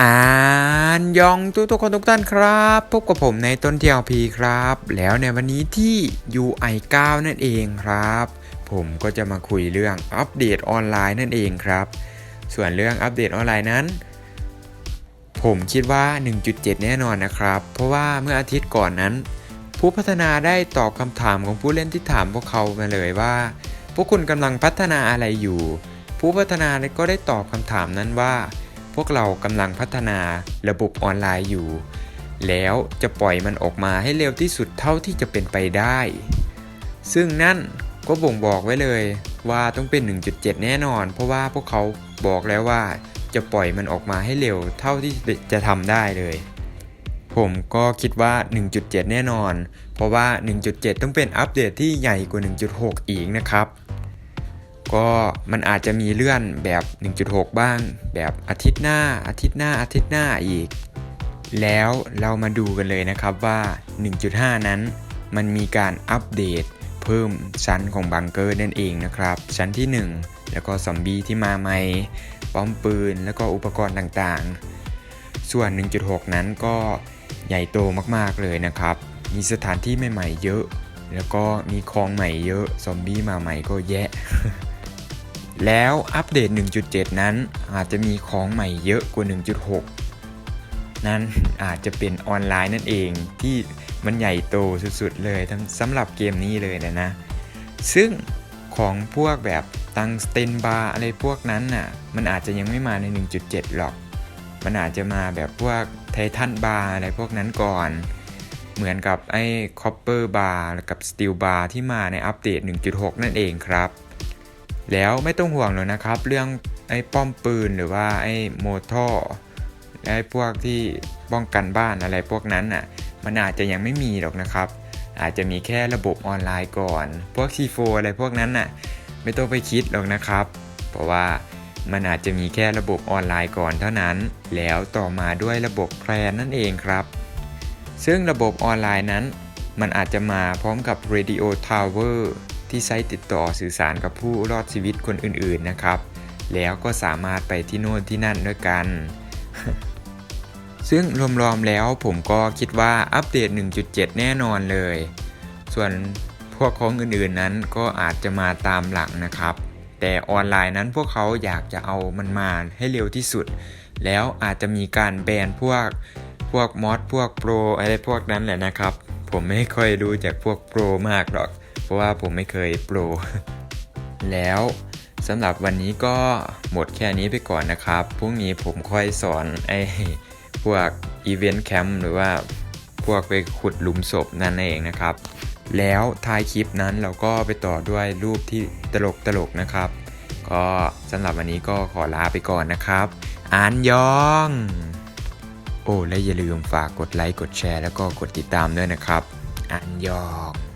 อ่านยองทุกทุกคนทุกท่านครับพบกับผมในต้นเที่ยวพีครับ แล้วในวันนี้ที่ UI 9 นั่นเองครับ ผมก็จะมาคุยเรื่องอัปเดตออนไลน์นั่นเองครับ ส่วนเรื่องอัปเดตออนไลน์นั้น ผมคิดว่า 1.7 แน่นอนนะครับ เพราะว่าเมื่ออาทิตย์ก่อนนั้น ผู้พัฒนาได้ตอบคำถามของผู้เล่นที่ถามพวกเขามาเลยว่า พวกคุณกำลังพัฒนาอะไรอยู่ ผู้พัฒนาก็ได้ตอบคำถามนั้นว่า พวกเรากำลังพัฒนาระบบออนไลน์อยู่ แล้วจะปล่อยมันออกมาให้เร็วที่สุดเท่าที่จะเป็นไปได้ ซึ่งนั่นก็บ่งบอกไว้เลยว่าต้องเป็น 1.7 แน่นอน เพราะว่าพวกเขาบอกแล้วว่าจะปล่อยมันออกมาให้เร็วเท่าที่จะทำได้เลย ผมก็คิดว่า 1.7 แน่นอน เพราะว่า 1.7 ต้องเป็นอัปเดตที่ใหญ่กว่า 1.6 อีกนะครับ ก็มันอาจจะมีเลื่อนแบบ 1.6 บ้าง แบบอาทิตย์หน้า อาทิตย์หน้า อาทิตย์หน้าอีก แล้วเรามาดูกันเลยนะครับว่า 1.5 นั้น มันมีการอัปเดต เพิ่มชั้นของบังเกอร์นั่นเองนะครับ ชั้นที่ 1 แล้วก็ซอมบี้ที่มาใหม่ป้อมปืนแล้วก็อุปกรณ์ต่างๆ ส่วน 1.6 นั้นก็ใหญ่โตมากๆเลยนะครับ มีสถานที่ใหม่ๆเยอะ แล้วก็มีคลองใหม่เยอะ ซอมบี้มาใหม่ก็แยะ แล้วอัปเดต 1.7 นั้นอาจจะมีของใหม่เยอะกว่า 1.6 นั้นอาจจะเป็นออนไลน์นั่นเองที่มันใหญ่โตสุดๆเลยสำหรับเกมนี้เลยนะนะ ซึ่งของพวกแบบตังสเตนบาร์อะไรพวกนั้นน่ะ มันอาจจะยังไม่มาใน 1.7 หรอก มันอาจจะมาแบบพวกไททันบาร์อะไรพวกนั้นก่อน เหมือนกับไอ้คอปเปอร์บาร์กับสตีลบาร์ที่มาในอัปเดต 1.6 นั่นเองครับ แล้วไม่ต้องห่วงเลยนะครับ เรื่องไอ้ป้อมปืนหรือว่าไอ้โมท่อไอ้พวกที่ป้องกันบ้านอะไรพวกนั้นน่ะมันอาจจะยังไม่มีหรอกนะครับ อาจจะมีแค่ระบบออนไลน์ก่อน พวก C4 อะไรพวกนั้นน่ะไม่ต้องไปคิดหรอกนะครับ เพราะว่ามันอาจจะมีแค่ระบบออนไลน์ก่อนเท่านั้น แล้วต่อมาด้วยระบบแพลนนั่นเองครับ ซึ่งระบบออนไลน์นั้น มันอาจจะมาพร้อมกับ Radio Tower ที่ใช้ติดต่อสื่อสารกับผู้รอดชีวิตคนอื่นๆนะครับ แล้วก็สามารถไปที่โน่นที่นั่นด้วยกัน ซึ่งรวมๆแล้วผมก็คิดว่าอัปเดต 1.7 แน่นอนเลย ส่วนพวกของอื่นๆนั้นก็อาจจะมาตามหลังนะครับ แต่ออนไลน์นั้นพวกเขาอยากจะเอามันมาให้เร็วที่สุด แล้วอาจจะมีการแบนพวกพวกมอดพวกโปรอะไรพวกนั้นแหละนะครับ ผมไม่ค่อยรู้จากพวกโปรมากหรอก ราะว่าผมไม่เคยโปร แล้วสำหรับวันนี้ก็หมดแค่นี้ไปก่อนนะครับ พรุ่งนี้ผมค่อยสอนไอ้พวกอีเวนต์แคมป์หรือว่าพวกไปขุดหลุมศพนั่นเองนะครับ แล้วท้ายคลิปนั้นเราก็ไปต่อด้วยรูปที่ตลกตลกนะครับ ก็สำหรับวันนี้ก็ขอลาไปก่อนนะครับอ่านยอง โอ้และอย่าลืมฝากกดไลค์กดแชร์ แล้วก็กดติดตามด้วยนะครับอ่านยอง